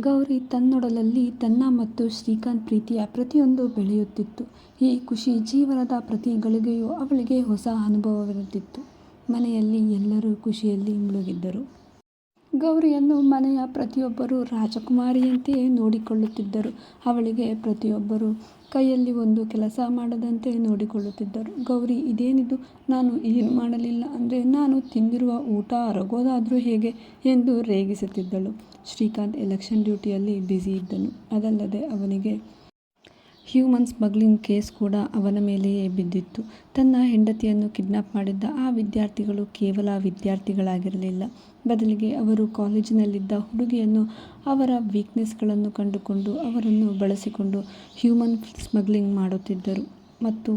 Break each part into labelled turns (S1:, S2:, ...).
S1: ಗೌರಿ ತನ್ನೊಡಲಲ್ಲಿ ತನ್ನ ಮತ್ತು ಶ್ರೀಕಾಂತ್ ಪ್ರೀತಿಯ ಪ್ರತಿಯೊಂದು ಬೆಳೆಯುತ್ತಿತ್ತು. ಈ ಖುಷಿ ಜೀವನದ ಪ್ರತಿ ಗಳಿಗೆಯೂ ಅವಳಿಗೆ ಹೊಸ ಅನುಭವವಿರುತ್ತಿತ್ತು ಮನೆಯಲ್ಲಿ ಎಲ್ಲರೂ ಖುಷಿಯಲ್ಲಿ ಮುಳುಗಿದ್ದರು. ಗೌರಿಯನ್ನು ಮನೆಯ ಪ್ರತಿಯೊಬ್ಬರೂ ರಾಜಕುಮಾರಿಯಂತೆಯೇ ನೋಡಿಕೊಳ್ಳುತ್ತಿದ್ದರು. ಅವಳಿಗೆ ಪ್ರತಿಯೊಬ್ಬರೂ ಕೈಯಲ್ಲಿ ಒಂದು ಕೆಲಸ ಮಾಡದಂತೆ ನೋಡಿಕೊಳ್ಳುತ್ತಿದ್ದರು. ಗೌರಿ, ಇದೇನಿದು ನಾನು ಏನು ಮಾಡಲಿಲ್ಲ ಅಂದರೆ ನಾನು ತಿಂದಿರುವ ಊಟ ಅರಗೋದಾದರೂ ಹೇಗೆ ಎಂದು ರೇಗಿಸುತ್ತಿದ್ದಳು. ಶ್ರೀಕಾಂತ್ ಎಲೆಕ್ಷನ್ ಡ್ಯೂಟಿಯಲ್ಲಿ ಬ್ಯುಸಿ ಇದ್ದನು. ಅದಲ್ಲದೆ ಅವನಿಗೆ ಹ್ಯೂಮನ್ ಸ್ಮಗ್ಲಿಂಗ್ ಕೇಸ್ ಕೂಡ ಅವನ ಮೇಲೆಯೇ ಬಿದ್ದಿತ್ತು. ತನ್ನ ಹೆಂಡತಿಯನ್ನು ಕಿಡ್ನಾಪ್ ಮಾಡಿದ್ದ ಆ ವಿದ್ಯಾರ್ಥಿಗಳು ಕೇವಲ ವಿದ್ಯಾರ್ಥಿಗಳಾಗಿರಲಿಲ್ಲ. ಬದಲಿಗೆ ಅವರು ಕಾಲೇಜಿನಲ್ಲಿದ್ದ ಹುಡುಗಿಯನ್ನು ಅವರ ವೀಕ್ನೆಸ್ಗಳನ್ನು ಕಂಡುಕೊಂಡು ಅವರನ್ನು ಬಳಸಿಕೊಂಡು ಹ್ಯೂಮನ್ ಸ್ಮಗ್ಲಿಂಗ್ ಮಾಡುತ್ತಿದ್ದರು ಮತ್ತು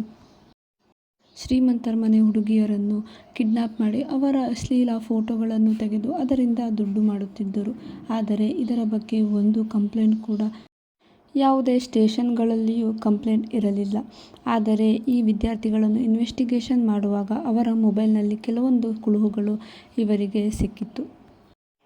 S1: ಶ್ರೀಮಂತರ ಮನೆ ಹುಡುಗಿಯರನ್ನು ಕಿಡ್ನಾಪ್ ಮಾಡಿ ಅವರ ಅಶ್ಲೀಲ ಫೋಟೋಗಳನ್ನು ತೆಗೆದು ಅದರಿಂದ ದುಡ್ಡು ಮಾಡುತ್ತಿದ್ದರು. ಆದರೆ ಇದರ ಬಗ್ಗೆ ಒಂದು ಕಂಪ್ಲೇಂಟ್ ಕೂಡ ಯಾವುದೇ ಸ್ಟೇಷನ್ಗಳಲ್ಲಿಯೂ ಕಂಪ್ಲೇಂಟ್ ಇರಲಿಲ್ಲ. ಆದರೆ ಈ ವಿದ್ಯಾರ್ಥಿಗಳನ್ನು ಇನ್ವೆಸ್ಟಿಗೇಷನ್ ಮಾಡುವಾಗ ಅವರ ಮೊಬೈಲ್ನಲ್ಲಿ ಕೆಲವೊಂದು ಕುಳುಹುಗಳು ಇವರಿಗೆ ಸಿಕ್ಕಿತ್ತು.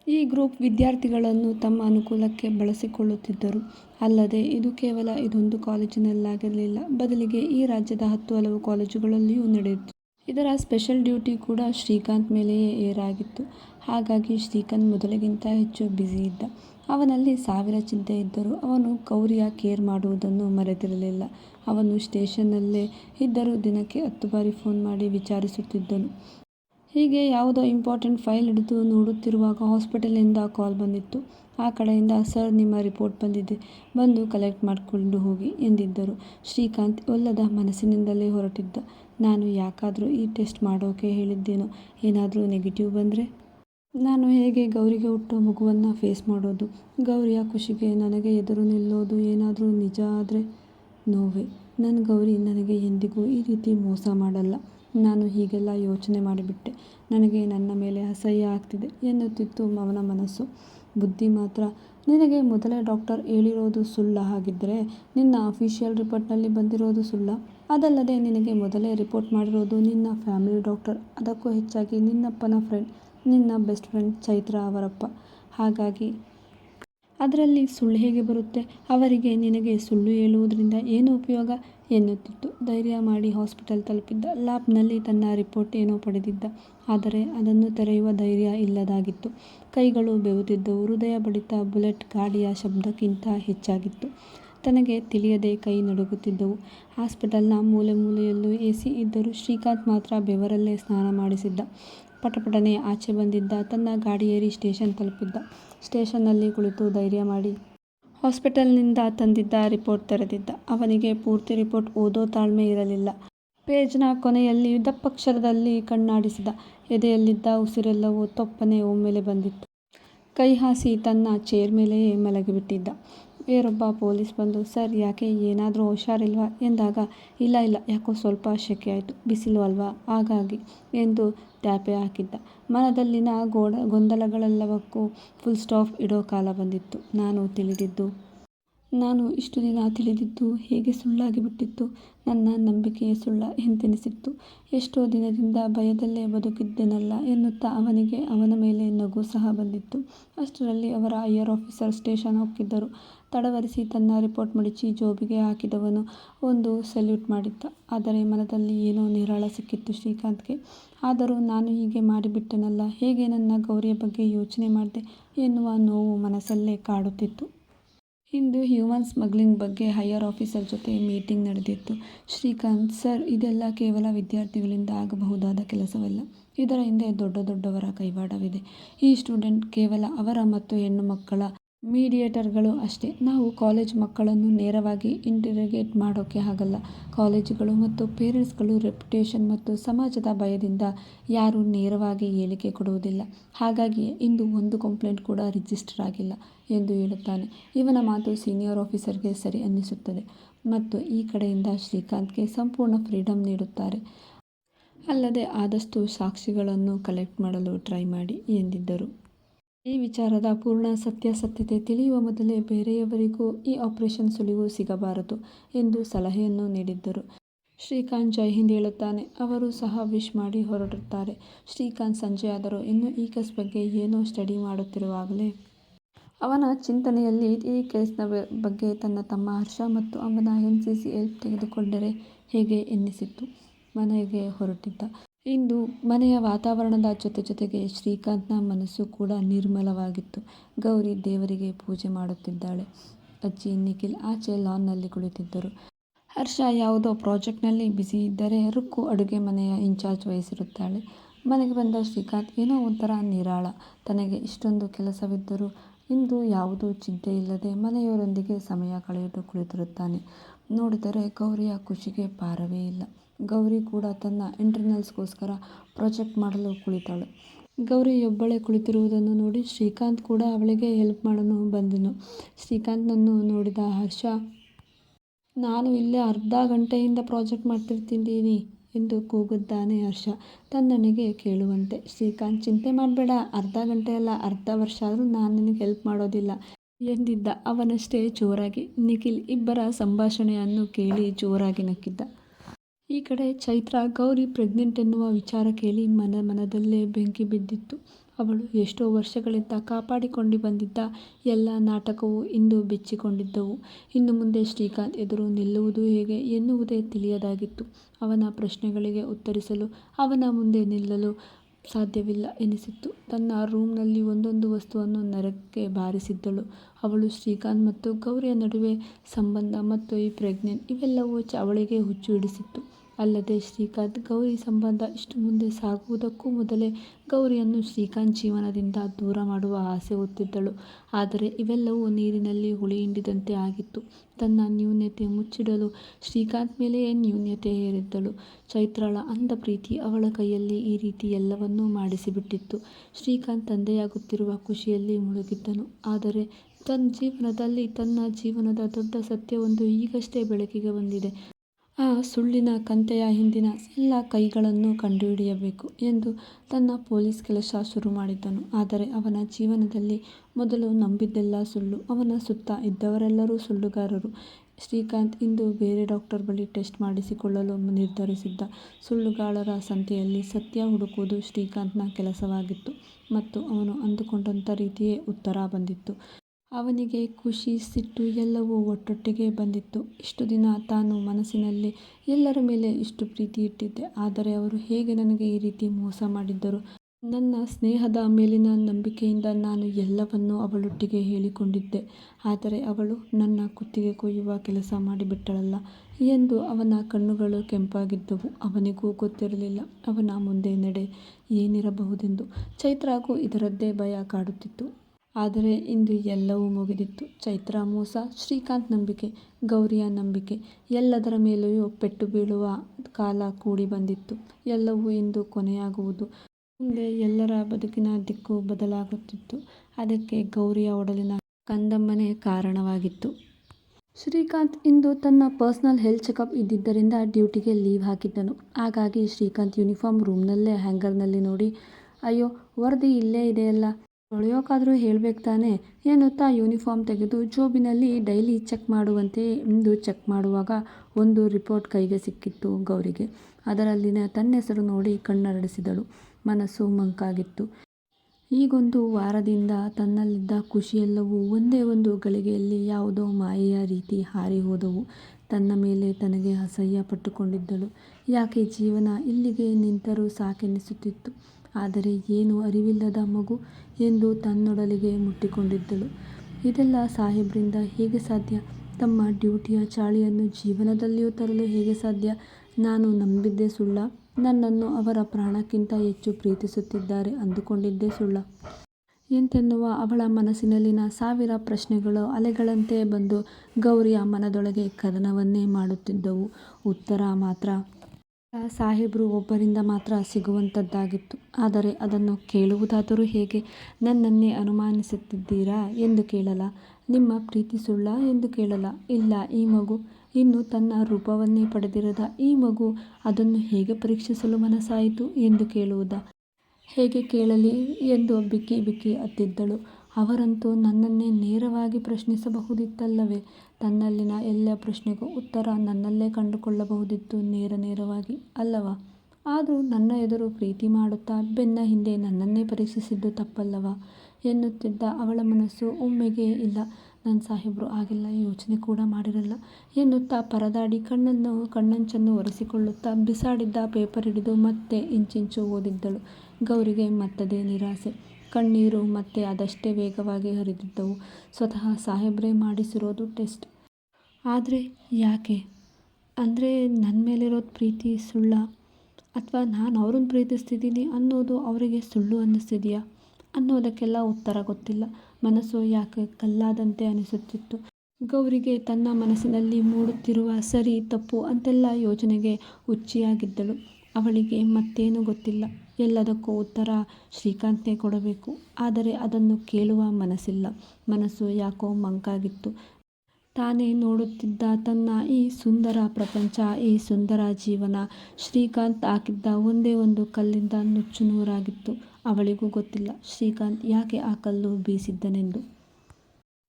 S1: ಈ ಗ್ರೂಪ್ ವಿದ್ಯಾರ್ಥಿಗಳನ್ನು ತಮ್ಮ ಅನುಕೂಲಕ್ಕೆ ಬಳಸಿಕೊಳ್ಳುತ್ತಿದ್ದರು. ಅಲ್ಲದೆ ಇದು ಕೇವಲ ಇದೊಂದು ಕಾಲೇಜಿನಲ್ಲಾಗಿರಲಿಲ್ಲ. ಬದಲಿಗೆ ಈ ರಾಜ್ಯದ ಹತ್ತು ಹಲವು ಕಾಲೇಜುಗಳಲ್ಲಿಯೂ ನಡೆಯುತ್ತಿತ್ತು. ಇದರ ಸ್ಪೆಷಲ್ ಡ್ಯೂಟಿ ಕೂಡ ಶ್ರೀಕಾಂತ್ ಮೇಲೆಯೇ ಏರಾಗಿತ್ತು. ಹಾಗಾಗಿ ಶ್ರೀಕಾಂತ್ ಮೊದಲಿಗಿಂತ ಹೆಚ್ಚು ಬ್ಯುಸಿ ಇದ್ದ. ಅವನಲ್ಲಿ ಸಾವಿರ ಚಿಂತೆ ಇದ್ದರೂ ಅವನು ಕೌರಿಯ ಕೇರ್ ಮಾಡುವುದನ್ನು ಮರೆತಿರಲಿಲ್ಲ. ಅವನು ಸ್ಟೇಷನ್ನಲ್ಲೇ ಇದ್ದರೂ ದಿನಕ್ಕೆ ಹತ್ತು ಬಾರಿ ಫೋನ್ ಮಾಡಿ ವಿಚಾರಿಸುತ್ತಿದ್ದನು. ಹೀಗೆ ಯಾವುದೋ ಇಂಪಾರ್ಟೆಂಟ್ ಫೈಲ್ ಹಿಡಿದು ನೋಡುತ್ತಿರುವಾಗ ಹಾಸ್ಪಿಟಲಿಂದ ಕಾಲ್ ಬಂದಿತ್ತು. ಆ ಕಡೆಯಿಂದ, ಸರ್, ನಿಮ್ಮ ರಿಪೋರ್ಟ್ ಬಂದಿದೆ ಬಂದು ಕಲೆಕ್ಟ್ ಮಾಡಿಕೊಂಡು ಹೋಗಿ, ಎಂದಿದ್ದರು. ಶ್ರೀಕಾಂತ್ ಒಲ್ಲದ ಮನಸ್ಸಿನಿಂದಲೇ ಹೊರಟಿದ್ದ. ನಾನು ಯಾಕಾದರೂ ಈ ಟೆಸ್ಟ್ ಮಾಡೋಕೆ ಹೇಳಿದ್ದೇನೋ, ಏನಾದರೂ ನೆಗೆಟಿವ್ ಬಂದರೆ ನಾನು ಹೇಗೆ ಗೌರಿಗೆ ಹುಟ್ಟೋ ಮಗುವನ್ನು ಫೇಸ್ ಮಾಡೋದು? ಗೌರಿಯ ಖುಷಿಗೆ ನನಗೆ ಎದುರು ನಿಲ್ಲೋದು ಏನಾದರೂ ನಿಜ ಆದರೆ ನೋವೇ ನನ್ನ ಗೌರಿ ನನಗೆ ಎಂದಿಗೂ ಈ ರೀತಿ ಮೋಸ ಮಾಡಲ್ಲ. ನಾನು ಹೀಗೆಲ್ಲ ಯೋಚನೆ ಮಾಡಿಬಿಟ್ಟೆ. ನನಗೆ ನನ್ನ ಮೇಲೆ ಅಸಹ್ಯ ಆಗ್ತಿದೆ ಎನ್ನುತ್ತಿತ್ತು ಅವನ ಮನಸ್ಸು. ಬುದ್ಧಿ ಮಾತ್ರ ನಿನಗೆ ಮೊದಲೇ ಡಾಕ್ಟರ್ ಹೇಳಿರೋದು ಸುಳ್ಳ ಹಾಗಿದ್ದರೆ ನಿನ್ನ ಅಫಿಷಿಯಲ್ ರಿಪೋರ್ಟ್ನಲ್ಲಿ ಬಂದಿರೋದು ಸುಳ್ಳಾ? ಅದಲ್ಲದೆ ನಿನಗೆ ಮೊದಲೇ ರಿಪೋರ್ಟ್ ಮಾಡಿರೋದು ನಿನ್ನ ಫ್ಯಾಮಿಲಿ ಡಾಕ್ಟರ್ ಅದಕ್ಕೂ ಹೆಚ್ಚಾಗಿ ನಿನ್ನಪ್ಪನ ಫ್ರೆಂಡ್, ನಿನ್ನ ಬೆಸ್ಟ್ ಫ್ರೆಂಡ್ ಚೈತ್ರ ಅವರಪ್ಪ. ಹಾಗಾಗಿ ಅದರಲ್ಲಿ ಸುಳ್ಳು ಹೇಗೆ ಬರುತ್ತೆ? ಅವರಿಗೆ ನಿನಗೆ ಸುಳ್ಳು ಹೇಳುವುದರಿಂದ ಏನು ಉಪಯೋಗ? ಎನ್ನುತ್ತಿತ್ತು. ಧೈರ್ಯ ಮಾಡಿ ಹಾಸ್ಪಿಟಲ್ ತಲುಪಿದ್ದ. ಲ್ಯಾಬ್ನಲ್ಲಿ ತನ್ನ ರಿಪೋರ್ಟ್ ಏನೋ ಪಡೆದಿದ್ದ. ಆದರೆ ಅದನ್ನು ತೆರೆಯುವ ಧೈರ್ಯ ಇಲ್ಲದಾಗಿತ್ತು. ಕೈಗಳು ಬೆವತಿದ್ದವು. ಹೃದಯ ಬಡಿತ ಬುಲೆಟ್ ಗಾಡಿಯ ಶಬ್ದಕ್ಕಿಂತ ಹೆಚ್ಚಾಗಿತ್ತು. ತನಗೆ ತಿಳಿಯದೆ ಕೈ ನಡುಗುತ್ತಿದ್ದವು. ಹಾಸ್ಪಿಟಲ್ನ ಮೂಲೆ ಮೂಲೆಯಲ್ಲೂ ಎ ಸಿ ಇದ್ದರೂ ಶ್ರೀಕಾಂತ್ ಮಾತ್ರ ಬೆವರಲ್ಲೇ ಸ್ನಾನ ಮಾಡಿಸಿದ್ದ. ಪಟಪಟನೆ ಆಚೆ ಬಂದಿದ್ದ. ತನ್ನ ಗಾಡಿಯೇರಿ ಸ್ಟೇಷನ್ ತಲುಪಿದ್ದ. ಸ್ಟೇಷನ್ನಲ್ಲಿ ಕುಳಿತು ಧೈರ್ಯ ಮಾಡಿ ಹಾಸ್ಪಿಟಲ್ನಿಂದ ತಂದಿದ್ದ ರಿಪೋರ್ಟ್ ತೆರೆದಿದ್ದ. ಅವನಿಗೆ ಪೂರ್ತಿ ರಿಪೋರ್ಟ್ ಓದೋ ತಾಳ್ಮೆ ಇರಲಿಲ್ಲ. ಪೇಜ್ನ ಕೊನೆಯಲ್ಲಿ ದಪ್ಪಕ್ಷರದಲ್ಲಿ ಕಣ್ಣಾಡಿಸಿದ. ಎದೆಯಲ್ಲಿದ್ದ ಉಸಿರೆಲ್ಲವೂ ತೊಪ್ಪನೆ ಒಮ್ಮೆಲೆ ಬಂದಿತ್ತು. ಕೈ ಹಾಸಿ ತನ್ನ ಚೇರ್ ಮೇಲೆಯೇ ಮಲಗಿಬಿಟ್ಟಿದ್ದ. ಬೇರೊಬ್ಬ ಪೊಲೀಸ್ ಬಂದು, ಸರ್, ಯಾಕೆ ಏನಾದರೂ ಹುಷಾರಿಲ್ವಾ ಎಂದಾಗ, ಇಲ್ಲ ಇಲ್ಲ, ಯಾಕೋ ಸ್ವಲ್ಪ ಶೆಕೆ ಆಯಿತು, ಬಿಸಿಲು ಅಲ್ವಾ ಹಾಗಾಗಿ ಎಂದು ತ್ಯಾಪೆ ಹಾಕಿದ್ದ. ಮನದಲ್ಲಿನ ಗೋಡ, ಗೊಂದಲಗಳೆಲ್ಲವಕ್ಕೂ ಫುಲ್ ಸ್ಟಾಪ್ ಇಡೋ ಕಾಲ ಬಂದಿತ್ತು. ನಾನು ತಿಳಿದಿದ್ದು, ನಾನು ಇಷ್ಟು ದಿನ ತಿಳಿದಿದ್ದು ಹೇಗೆ ಸುಳ್ಳಾಗಿ ಬಿಟ್ಟಿತ್ತು ನನ್ನ ನಂಬಿಕೆಯ ಸುಳ್ಳ ಎಂತೆನಿಸಿತ್ತು. ಎಷ್ಟೋ ದಿನದಿಂದ ಭಯದಲ್ಲೇ ಬದುಕಿದ್ದೇನಲ್ಲ ಎನ್ನುತ್ತಾ ಅವನಿಗೆ ಅವನ ಮೇಲೆ ನಗು ಸಹ ಬಂದಿತ್ತು. ಅಷ್ಟರಲ್ಲಿ ಅವರ ಐಯರ್ ಆಫೀಸರ್ ಸ್ಟೇಷನ್ ಹೊಕ್ಕಿದ್ದರು. ತಡವರಿಸಿ ತನ್ನ ರಿಪೋರ್ಟ್ ಮಡಚಿ ಜೋಬಿಗೆ ಹಾಕಿದವನು ಒಂದು ಸೆಲ್ಯೂಟ್ ಮಾಡಿದ್ದ. ಆದರೆ ಮನದಲ್ಲಿ ಏನೋ ನಿರಾಳ ಸಿಕ್ಕಿತ್ತು ಶ್ರೀಕಾಂತ್ಗೆ ಆದರೂ ನಾನು ಹೀಗೆ ಮಾಡಿಬಿಟ್ಟನಲ್ಲ, ಹೇಗೆ ನನ್ನ ಗೌರಿಯ ಬಗ್ಗೆ ಯೋಚನೆ ಮಾಡಿದೆ ಎನ್ನುವ ನೋವು ಮನಸ್ಸಲ್ಲೇ ಕಾಡುತ್ತಿತ್ತು. ಇಂದು ಹ್ಯೂಮನ್ ಸ್ಮಗ್ಲಿಂಗ್ ಬಗ್ಗೆ ಹೈಯರ್ ಆಫೀಸರ್ ಜೊತೆ ಮೀಟಿಂಗ್ ನಡೆದಿತ್ತು. ಶ್ರೀಕಾಂತ್, ಸರ್, ಇದೆಲ್ಲ ಕೇವಲ ವಿದ್ಯಾರ್ಥಿಗಳಿಂದ ಆಗಬಹುದಾದ ಕೆಲಸವಲ್ಲ. ಇದರ ಹಿಂದೆ ದೊಡ್ಡ ದೊಡ್ಡವರ ಕೈವಾಡವಿದೆ. ಈ ಸ್ಟೂಡೆಂಟ್ ಕೇವಲ ಅವರ ಮತ್ತು ಹೆಣ್ಣು ಮಕ್ಕಳ ಮೀಡಿಯೇಟರ್ಗಳು ಅಷ್ಟೇ. ನಾವು ಕಾಲೇಜ್ ಮಕ್ಕಳನ್ನು ನೇರವಾಗಿ ಇಂಟಿರಿಗೇಟ್ ಮಾಡೋಕೆ ಆಗಲ್ಲ. ಕಾಲೇಜುಗಳು ಮತ್ತು ಪೇರೆಂಟ್ಸ್ಗಳು ರೆಪ್ಯುಟೇಷನ್ ಮತ್ತು ಸಮಾಜದ ಭಯದಿಂದ ಯಾರೂ ನೇರವಾಗಿ ಹೇಳಿಕೆ ಕೊಡುವುದಿಲ್ಲ. ಹಾಗಾಗಿ ಇಂದು ಒಂದು ಕಂಪ್ಲೇಂಟ್ ಕೂಡ ರಿಜಿಸ್ಟರ್ ಆಗಿಲ್ಲ ಎಂದು ಹೇಳುತ್ತಾನೆ. ಇವನ ಮಾತು ಸೀನಿಯರ್ ಆಫೀಸರ್ಗೆ ಸರಿ ಅನ್ನಿಸುತ್ತದೆ ಮತ್ತು ಈ ಕಡೆಯಿಂದ ಶ್ರೀಕಾಂತ್ಗೆ ಸಂಪೂರ್ಣ ಫ್ರೀಡಂ ನೀಡುತ್ತಾರೆ. ಅಲ್ಲದೆ ಆದಷ್ಟು ಸಾಕ್ಷಿಗಳನ್ನು ಕಲೆಕ್ಟ್ ಮಾಡಲು ಟ್ರೈ ಮಾಡಿ ಎಂದಿದ್ದರು. ಈ ವಿಚಾರದ ಪೂರ್ಣ ಸತ್ಯಾಸತ್ಯತೆ ತಿಳಿಯುವ ಮೊದಲೇ ಬೇರೆಯವರಿಗೂ ಈ ಆಪರೇಷನ್ ಸುಳಿವು ಸಿಗಬಾರದು ಎಂದು ಸಲಹೆಯನ್ನು ನೀಡಿದ್ದರು. ಶ್ರೀಕಾಂತ್ ಜೈ ಹಿಂದ್ ಹೇಳುತ್ತಾನೆ. ಅವರು ಸಹ ವಿಶ್ ಮಾಡಿ ಹೊರಡುತ್ತಾರೆ. ಶ್ರೀಕಾಂತ್ ಸಂಜೆಯಾದರೂ ಇನ್ನೂ ಈ ಕೇಸ್ ಬಗ್ಗೆ ಏನೋ ಸ್ಟಡಿ ಮಾಡುತ್ತಿರುವಾಗಲೇ ಅವನ ಚಿಂತನೆಯಲ್ಲಿ ಈ ಕೇಸ್ನ ಬಗ್ಗೆ ತನ್ನ ತಮ್ಮ ಹರ್ಷ ಮತ್ತು ಅವನ ಎನ್ ಸಿ ಸಿ ಹೆಲ್ಪ್ ತೆಗೆದುಕೊಂಡರೆ ಹೇಗೆ ಎನ್ನಿಸಿತ್ತು. ಮನೆಗೆ ಹೊರಟಿದ್ದ. ಇಂದು ಮನೆಯ ವಾತಾವರಣದ ಜೊತೆ ಜೊತೆಗೆ ಶ್ರೀಕಾಂತ್ನ ಮನಸ್ಸು ಕೂಡ ನಿರ್ಮಲವಾಗಿತ್ತು. ಗೌರಿ ದೇವರಿಗೆ ಪೂಜೆ ಮಾಡುತ್ತಿದ್ದಾಳೆ. ಅಜ್ಜಿ, ನಿಖಿಲ್ ಆಚೆ ಲಾನ್ನಲ್ಲಿ ಕುಳಿತಿದ್ದರು. ಹರ್ಷ ಯಾವುದೋ ಪ್ರಾಜೆಕ್ಟ್ನಲ್ಲಿ ಬ್ಯುಸಿ ಇದ್ದರೆ ರುಕ್ಕು ಅಡುಗೆ ಮನೆಯ ಇನ್ಚಾರ್ಜ್ ವಹಿಸಿರುತ್ತಾಳೆ. ಮನೆಗೆ ಬಂದ ಶ್ರೀಕಾಂತ್ ಏನೋ ಒಂಥರ ನಿರಾಳ. ತನಗೆ ಇಷ್ಟೊಂದು ಕೆಲಸವಿದ್ದರೂ ಇಂದು ಯಾವುದೂ ಚಿಂತೆಯಿಲ್ಲದೆ ಮನೆಯವರೊಂದಿಗೆ ಸಮಯ ಕಳೆಯಲು ಕುಳಿತಿರುತ್ತಾನೆ. ನೋಡಿದರೆ ಗೌರಿಯ ಖುಷಿಗೆ ಪಾರವೇ ಇಲ್ಲ. ಗೌರಿ ಕೂಡ ತನ್ನ ಇಂಟರ್ನಲ್ಸ್ಗೋಸ್ಕರ ಪ್ರಾಜೆಕ್ಟ್ ಮಾಡಲು ಕುಳಿತಳು. ಗೌರಿಯೊಬ್ಬಳೇ ಕುಳಿತಿರುವುದನ್ನು ನೋಡಿ ಶ್ರೀಕಾಂತ್ ಕೂಡ ಅವಳಿಗೆ ಹೆಲ್ಪ್ ಮಾಡಲು ಬಂದನು. ಶ್ರೀಕಾಂತ್ನನ್ನು ನೋಡಿದ ಹರ್ಷ, ನಾನು ಇಲ್ಲೇ ಅರ್ಧ ಗಂಟೆಯಿಂದ ಪ್ರಾಜೆಕ್ಟ್ ಮಾಡ್ತಿರ್ತಿದ್ದೀನಿ ಎಂದು ಕೂಗಿದ್ದಾನೆ ಹರ್ಷ ತನ್ನನಿಗೆ ಕೇಳುವಂತೆ. ಶ್ರೀಕಾಂತ್, ಚಿಂತೆ ಮಾಡಬೇಡ ಅರ್ಧ ಗಂಟೆ ಅಲ್ಲ, ಅರ್ಧ ವರ್ಷ ಆದರೂ ನಾನು ನಿನಗೆ ಹೆಲ್ಪ್ ಮಾಡೋದಿಲ್ಲ ಎಂದಿದ್ದ ಅವನಷ್ಟೇ ಜೋರಾಗಿ. ನಿಖಿಲ್ ಇಬ್ಬರ ಸಂಭಾಷಣೆಯನ್ನು ಕೇಳಿ ಜೋರಾಗಿ ನಕ್ಕಿದ್ದ. ಈ ಕಡೆ ಚೈತ್ರ, ಗೌರಿ ಪ್ರೆಗ್ನೆಂಟ್ ಎನ್ನುವ ವಿಚಾರ ಕೇಳಿ ಮನ ಮನದಲ್ಲೇ ಬೆಂಕಿ ಬಿದ್ದಿತ್ತು. ಅವಳು ಎಷ್ಟೋ ವರ್ಷಗಳಿಂದ ಕಾಪಾಡಿಕೊಂಡು ಬಂದಿದ್ದ ಎಲ್ಲ ನಾಟಕವು ಇಂದು ಬಿಚ್ಚಿಕೊಂಡಿದ್ದವು. ಇನ್ನು ಮುಂದೆ ಶ್ರೀಕಾಂತ್ ಎದುರು ನಿಲ್ಲುವುದು ಹೇಗೆ ಎನ್ನುವುದೇ ತಿಳಿಯದಾಗಿತ್ತು. ಅವನ ಪ್ರಶ್ನೆಗಳಿಗೆ ಉತ್ತರಿಸಲು, ಅವನ ಮುಂದೆ ನಿಲ್ಲಲು ಸಾಧ್ಯವಿಲ್ಲ ಎನಿಸಿತ್ತು. ತನ್ನ ರೂಮ್ನಲ್ಲಿ ಒಂದೊಂದು ವಸ್ತುವನ್ನು ನರಕ್ಕೆ ಬಾರಿಸಿದ್ದಳು ಅವಳು. ಶ್ರೀಕಾಂತ್ ಮತ್ತು ಗೌರಿಯ ನಡುವೆ ಸಂಬಂಧ ಮತ್ತು ಈ ಪ್ರೆಗ್ನೆಂಟ್ ಇವೆಲ್ಲವೂ ಚ ಅವಳಿಗೆ ಹುಚ್ಚು ಹಿಡಿಸಿತ್ತು. ಅಲ್ಲದೆ ಶ್ರೀಕಾಂತ್ ಗೌರಿ ಸಂಬಂಧ ಇಷ್ಟು ಮುಂದೆ ಸಾಗುವುದಕ್ಕೂ ಮೊದಲೇ ಗೌರಿಯನ್ನು ಶ್ರೀಕಾಂತ್ ಜೀವನದಿಂದ ದೂರ ಮಾಡುವ ಆಸೆ ಹೊತ್ತಿದ್ದಳು. ಆದರೆ ಇವೆಲ್ಲವೂ ನೀರಿನಲ್ಲಿ ಹುಳಿ ಹಿಂಡಿದಂತೆ ಆಗಿತ್ತು. ತನ್ನ ನ್ಯೂನ್ಯತೆ ಮುಚ್ಚಿಡಲು ಶ್ರೀಕಾಂತ್ ಮೇಲೆಯೇ ನ್ಯೂನ್ಯತೆ ಹೇರಿದ್ದಳು. ಚೈತ್ರಳ ಅಂದ ಪ್ರೀತಿ ಅವಳ ಕೈಯಲ್ಲಿ ಈ ರೀತಿ ಎಲ್ಲವನ್ನೂ ಮಾಡಿಸಿಬಿಟ್ಟಿತ್ತು. ಶ್ರೀಕಾಂತ್ ತಂದೆಯಾಗುತ್ತಿರುವ ಖುಷಿಯಲ್ಲಿ ಮುಳುಗಿದ್ದನು. ಆದರೆ ತನ್ನ ಜೀವನದಲ್ಲಿ ತನ್ನ ಜೀವನದ ದೊಡ್ಡ ಸತ್ಯವೊಂದು ಈಗಷ್ಟೇ ಬೆಳಕಿಗೆ ಬಂದಿದೆ. ಆ ಸುಳ್ಳಿನ ಕಂತೆಯ ಹಿಂದಿನ ಎಲ್ಲ ಕೈಗಳನ್ನು ಕಂಡುಹಿಡಿಯಬೇಕು ಎಂದು ತನ್ನ ಪೊಲೀಸ್ ಕೆಲಸ ಶುರು ಮಾಡಿದ್ದನು. ಆದರೆ ಅವನ ಜೀವನದಲ್ಲಿ ಮೊದಲು ನಂಬಿದ್ದೆಲ್ಲ ಸುಳ್ಳು. ಅವನ ಸುತ್ತ ಇದ್ದವರೆಲ್ಲರೂ ಸುಳ್ಳುಗಾರರು. ಶ್ರೀಕಾಂತ್ ಇಂದು ಬೇರೆ ಡಾಕ್ಟರ್ ಬಳಿ ಟೆಸ್ಟ್ ಮಾಡಿಸಿಕೊಳ್ಳಲು ನಿರ್ಧರಿಸಿದ್ದ. ಸುಳ್ಳುಗಾರರ ಸಂತೆಯಲ್ಲಿ ಸತ್ಯ ಹುಡುಕುವುದು ಶ್ರೀಕಾಂತ್ನ ಕೆಲಸವಾಗಿತ್ತು ಮತ್ತು ಅವನು ಅಂದುಕೊಂಡಂಥ ರೀತಿಯೇ ಉತ್ತರ ಬಂದಿತ್ತು. ಅವನಿಗೆ ಖುಷಿ, ಸಿಟ್ಟು ಎಲ್ಲವೂ ಒಟ್ಟೊಟ್ಟಿಗೆ ಬಂದಿತ್ತು. ಇಷ್ಟು ದಿನ ತಾನು ಮನಸ್ಸಿನಲ್ಲಿ ಎಲ್ಲರ ಮೇಲೆ ಇಷ್ಟು ಪ್ರೀತಿ ಇಟ್ಟಿದ್ದೆ. ಆದರೆ ಅವರು ಹೇಗೆ ನನಗೆ ಈ ರೀತಿ ಮೋಸ ಮಾಡಿದ್ದರು. ನನ್ನ ಸ್ನೇಹದ ಮೇಲಿನ ನಂಬಿಕೆಯಿಂದ ನಾನು ಎಲ್ಲವನ್ನೂ ಅವಳೊಟ್ಟಿಗೆ ಹೇಳಿಕೊಂಡಿದ್ದೆ. ಆದರೆ ಅವಳು ನನ್ನ ಕುತ್ತಿಗೆ ಕೊಯ್ಯುವ ಕೆಲಸ ಮಾಡಿಬಿಟ್ಟಳಲ್ಲ ಎಂದು ಅವನ ಕಣ್ಣುಗಳು ಕೆಂಪಾಗಿದ್ದವು. ಅವನಿಗೂ ಗೊತ್ತಿರಲಿಲ್ಲ ಅವನ ಮುಂದೆ ನಡೆ ಏನಿರಬಹುದೆಂದು. ಚೈತ್ರಾಗೂ ಇದರದ್ದೇ ಭಯ ಕಾಡುತ್ತಿತ್ತು. ಆದರೆ ಇಂದು ಎಲ್ಲವೂ ಮುಗಿದಿತ್ತು. ಚೈತ್ರ ಮೋಸ, ಶ್ರೀಕಾಂತ್ ನಂಬಿಕೆ, ಗೌರಿಯ ನಂಬಿಕೆ ಎಲ್ಲದರ ಮೇಲೆಯೂ ಪೆಟ್ಟು ಬೀಳುವ ಕಾಲ ಕೂಡಿ ಬಂದಿತ್ತು. ಎಲ್ಲವೂ ಇಂದು ಕೊನೆಯಾಗುವುದು. ಮುಂದೆ ಎಲ್ಲರ ಬದುಕಿನ ದಿಕ್ಕು ಬದಲಾಗುತ್ತಿತ್ತು. ಅದಕ್ಕೆ ಗೌರಿಯ ಒಡಲಿನ ಕಂದಮ್ಮನೇ ಕಾರಣವಾಗಿತ್ತು. ಶ್ರೀಕಾಂತ್ ಇಂದು ತನ್ನ ಪರ್ಸ್ನಲ್ ಹೆಲ್ತ್ ಚೆಕಪ್ ಇದ್ದಿದ್ದರಿಂದ ಡ್ಯೂಟಿಗೆ ಲೀವ್ ಹಾಕಿದ್ದನು. ಹಾಗಾಗಿ ಶ್ರೀಕಾಂತ್ ಯೂನಿಫಾರ್ಮ್ ರೂಮ್ನಲ್ಲೇ ಹ್ಯಾಂಗರ್ನಲ್ಲಿ ನೋಡಿ ಅಯ್ಯೋ ವರದಿ ಇಲ್ಲೇ ಇದೆಯಲ್ಲ. ತೊಳೆಯೋಕಾದ್ರೂ ಹೇಳ್ಬೇಕು ತಾನೇ ಎನ್ನುತ್ತಾ ಯೂನಿಫಾರ್ಮ್ ತೆಗೆದು ಜೋಬಿನಲ್ಲಿ ಡೈಲಿ ಚೆಕ್ ಮಾಡುವಂತೆ ಇಂದು ಚೆಕ್ ಮಾಡುವಾಗ ಒಂದು ರಿಪೋರ್ಟ್ ಕೈಗೆ ಸಿಕ್ಕಿತ್ತು ಗೌರಿಗೆ. ಅದರಲ್ಲಿ ತನ್ನೆಸರು ನೋಡಿ ಕಣ್ಣರಡಿಸಿದಳು ಮನಸ್ಸು ಮಂಕಾಗಿತ್ತು. ಈಗೊಂದು ವಾರದಿಂದ ತನ್ನಲ್ಲಿದ್ದ ಖುಷಿಯೆಲ್ಲವೂ ಒಂದೇ ಒಂದು ಗಳಿಗೆಯಲ್ಲಿ ಯಾವುದೋ ಮಾಯೆಯ ರೀತಿ ಹಾರಿ ಹೋದವು ತನ್ನ ಮೇಲೆ ತನಗೆ ಅಸಹ್ಯ ಪಟ್ಟುಕೊಂಡಿದ್ದಳು. ಯಾಕೆ ಜೀವನ ಇಲ್ಲಿಗೆ ನಿಂತರೂ ಸಾಕೆನ್ನಿಸುತ್ತಿತ್ತು. ಆದರೆ ಏನು ಅರಿವಿಲ್ಲದ ಮಗು ಎಂದು ತನ್ನೊಡಲಿಗೆ ಮುಟ್ಟಿಕೊಂಡಿದ್ದಳು. ಇದೆಲ್ಲ ಸಾಹೇಬ್ರಿಂದ ಹೇಗೆ ಸಾಧ್ಯ. ತಮ್ಮ ಡ್ಯೂಟಿಯ ಚಾಳಿಯನ್ನು ಜೀವನದಲ್ಲಿಯೂ ತರಲು ಹೇಗೆ ಸಾಧ್ಯ. ನಾನು ನಂಬಿದ್ದೇ ಸುಳ್ಳ ನನ್ನನ್ನು ಅವರ ಪ್ರಾಣಕ್ಕಿಂತ ಹೆಚ್ಚು ಪ್ರೀತಿಸುತ್ತಿದ್ದಾರೆ ಅಂದುಕೊಂಡಿದ್ದೇ ಸುಳ್ಳ ಎಂತೆನ್ನುವ ಅವಳ ಮನಸ್ಸಿನಲ್ಲಿನ ಸಾವಿರ ಪ್ರಶ್ನೆಗಳು ಅಲೆಗಳಂತೆ ಬಂದು ಗೌರಿಯ ಮನದೊಳಗೆ ಕದನವನ್ನೇ ಮಾಡುತ್ತಿದ್ದವು. ಉತ್ತರ ಮಾತ್ರ ಸಾಹೇಬ್ರು ಒಬ್ಬರಿಂದ ಮಾತ್ರ ಸಿಗುವಂಥದ್ದಾಗಿತ್ತು. ಆದರೆ ಅದನ್ನು ಕೇಳುವುದಾದರೂ ಹೇಗೆ. ನನ್ನನ್ನೇ ಅನುಮಾನಿಸುತ್ತಿದ್ದೀರಾ ಎಂದು ಕೇಳಲ ನಿಮ್ಮ ಪ್ರೀತಿ ಸುಳ್ಳ ಎಂದು ಕೇಳಲ ಇಲ್ಲ, ಈ ಮಗು. ಇನ್ನು ತನ್ನ ರೂಪವನ್ನೇ ಪಡೆದಿರದ ಈ ಮಗು ಅದನ್ನು ಹೇಗೆ ಪರೀಕ್ಷಿಸಲು ಮನಸ್ಸಾಯಿತು ಎಂದು ಕೇಳುವುದ ಹೇಗೆ ಕೇಳಲಿ ಎಂದು ಬಿಕ್ಕಿ ಬಿಕ್ಕಿ ಅತ್ತಿದ್ದಳು. ಅವರಂತೂ ನನ್ನನ್ನೇ ನೇರವಾಗಿ ಪ್ರಶ್ನಿಸಬಹುದಿತ್ತಲ್ಲವೇ. ತನ್ನಲ್ಲಿನ ಎಲ್ಲ ಪ್ರಶ್ನೆಗೂ ಉತ್ತರ ನನ್ನಲ್ಲೇ ಕಂಡುಕೊಳ್ಳಬಹುದಿತ್ತು ನೇರ ನೇರವಾಗಿ ಅಲ್ಲವಾ. ಆದರೂ ನನ್ನ ಎದುರು ಪ್ರೀತಿ ಮಾಡುತ್ತಾ ಬೆನ್ನ ಹಿಂದೆ ನನ್ನನ್ನೇ ಪರೀಕ್ಷಿಸಿದ್ದು ತಪ್ಪಲ್ಲವಾ. ಎನ್ನುತ್ತಿದ್ದ ಅವಳ ಮನಸ್ಸು ಒಮ್ಮೆಗೆ ಇಲ್ಲ ನನ್ನ ಸಾಹೇಬ್ರು ಹಾಗೆಲ್ಲ ಯೋಚನೆ ಕೂಡ ಮಾಡಿರಲ್ಲ ಎನ್ನುತ್ತಾ ಪರದಾಡಿ ಕಣ್ಣನ್ನು ಕಣ್ಣಂಚನ್ನು ಒರೆಸಿಕೊಳ್ಳುತ್ತಾ ಬಿಸಾಡಿದ್ದ ಪೇಪರ್ ಹಿಡಿದು ಮತ್ತೆ ಇಂಚಿಂಚು ಓದಿದ್ದಳು. ಗೌರಿಗೆ ಮತ್ತದೇ ನಿರಾಸೆ. ಕಣ್ಣೀರು ಮತ್ತೆ ಅದಷ್ಟೇ ವೇಗವಾಗಿ ಹರಿದಿದ್ದವು. ಸ್ವತಃ ಸಾಹೇಬ್ರೇ ಮಾಡಿಸಿರೋದು ಟೆಸ್ಟ್. ಆದರೆ ಯಾಕೆ? ಅಂದರೆ ನನ್ನ ಮೇಲಿರೋದು ಪ್ರೀತಿ ಸುಳ್ಳ ಅಥವಾ ನಾನು ಅವ್ರನ್ನ ಪ್ರೀತಿಸ್ತಿದ್ದೀನಿ ಅನ್ನೋದು ಅವರಿಗೆ ಸುಳ್ಳು ಅನ್ನಿಸ್ತಿದೆಯಾ ಅನ್ನೋದಕ್ಕೆಲ್ಲ ಉತ್ತರ ಗೊತ್ತಿಲ್ಲ. ಮನಸ್ಸು ಯಾಕೆ ಕಲ್ಲಾದಂತೆ ಅನಿಸುತ್ತಿತ್ತು. ಗೌರಿಗೆ ತನ್ನ ಮನಸ್ಸಿನಲ್ಲಿ ಮೂಡುತ್ತಿರುವ ಸರಿ ತಪ್ಪು ಅಂತೆಲ್ಲ ಯೋಚನೆಗೆ ಹುಚ್ಚಿಯಾಗಿದ್ದಳು. ಅವಳಿಗೆ ಮತ್ತೇನೂ ಗೊತ್ತಿಲ್ಲ. ಎಲ್ಲದಕ್ಕೂ ಉತ್ತರ ಶ್ರೀಕಾಂತ್ನೇ ಕೊಡಬೇಕು. ಆದರೆ ಅದನ್ನು ಕೇಳುವ ಮನಸ್ಸಿಲ್ಲ. ಮನಸ್ಸು ಯಾಕೋ ಮಂಕಾಗಿತ್ತು. ತಾನೇ ನೋಡುತ್ತಿದ್ದ ತನ್ನ ಈ ಸುಂದರ ಪ್ರಪಂಚ, ಈ ಸುಂದರ ಜೀವನ ಶ್ರೀಕಾಂತ್ ಹಾಕಿದ್ದ ಒಂದೇ ಒಂದು ಕಲ್ಲಿಂದ ನುಚ್ಚುನೂರಾಗಿತ್ತು. ಅವಳಿಗೂ ಗೊತ್ತಿಲ್ಲ ಶ್ರೀಕಾಂತ್ ಯಾಕೆ ಆ ಕಲ್ಲು ಬೀಸಿದ್ದನೆಂದು.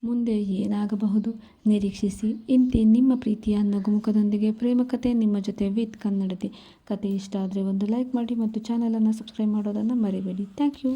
S1: ಮುಂದೆ ಏನಾಗಬಹುದು? ನಿರೀಕ್ಷಿಸಿ. ಇಂತಿ ನಿಮ್ಮ ಪ್ರೀತಿಯ ನಗುಮುಖದೊಂದಿಗೆ ಪ್ರೇಮಕಥೆ ನಿಮ್ಮ ಜೊತೆ ವಿತ್ ಕನ್ನಡತಿ. ಕಥೆ ಇಷ್ಟ ಆದರೆ ಒಂದು ಲೈಕ್ ಮಾಡಿ ಮತ್ತು ಚಾನಲನ್ನು ಸಬ್ಸ್ಕ್ರೈಬ್ ಮಾಡೋದನ್ನು ಮರಿಬೇಡಿ. Thank you.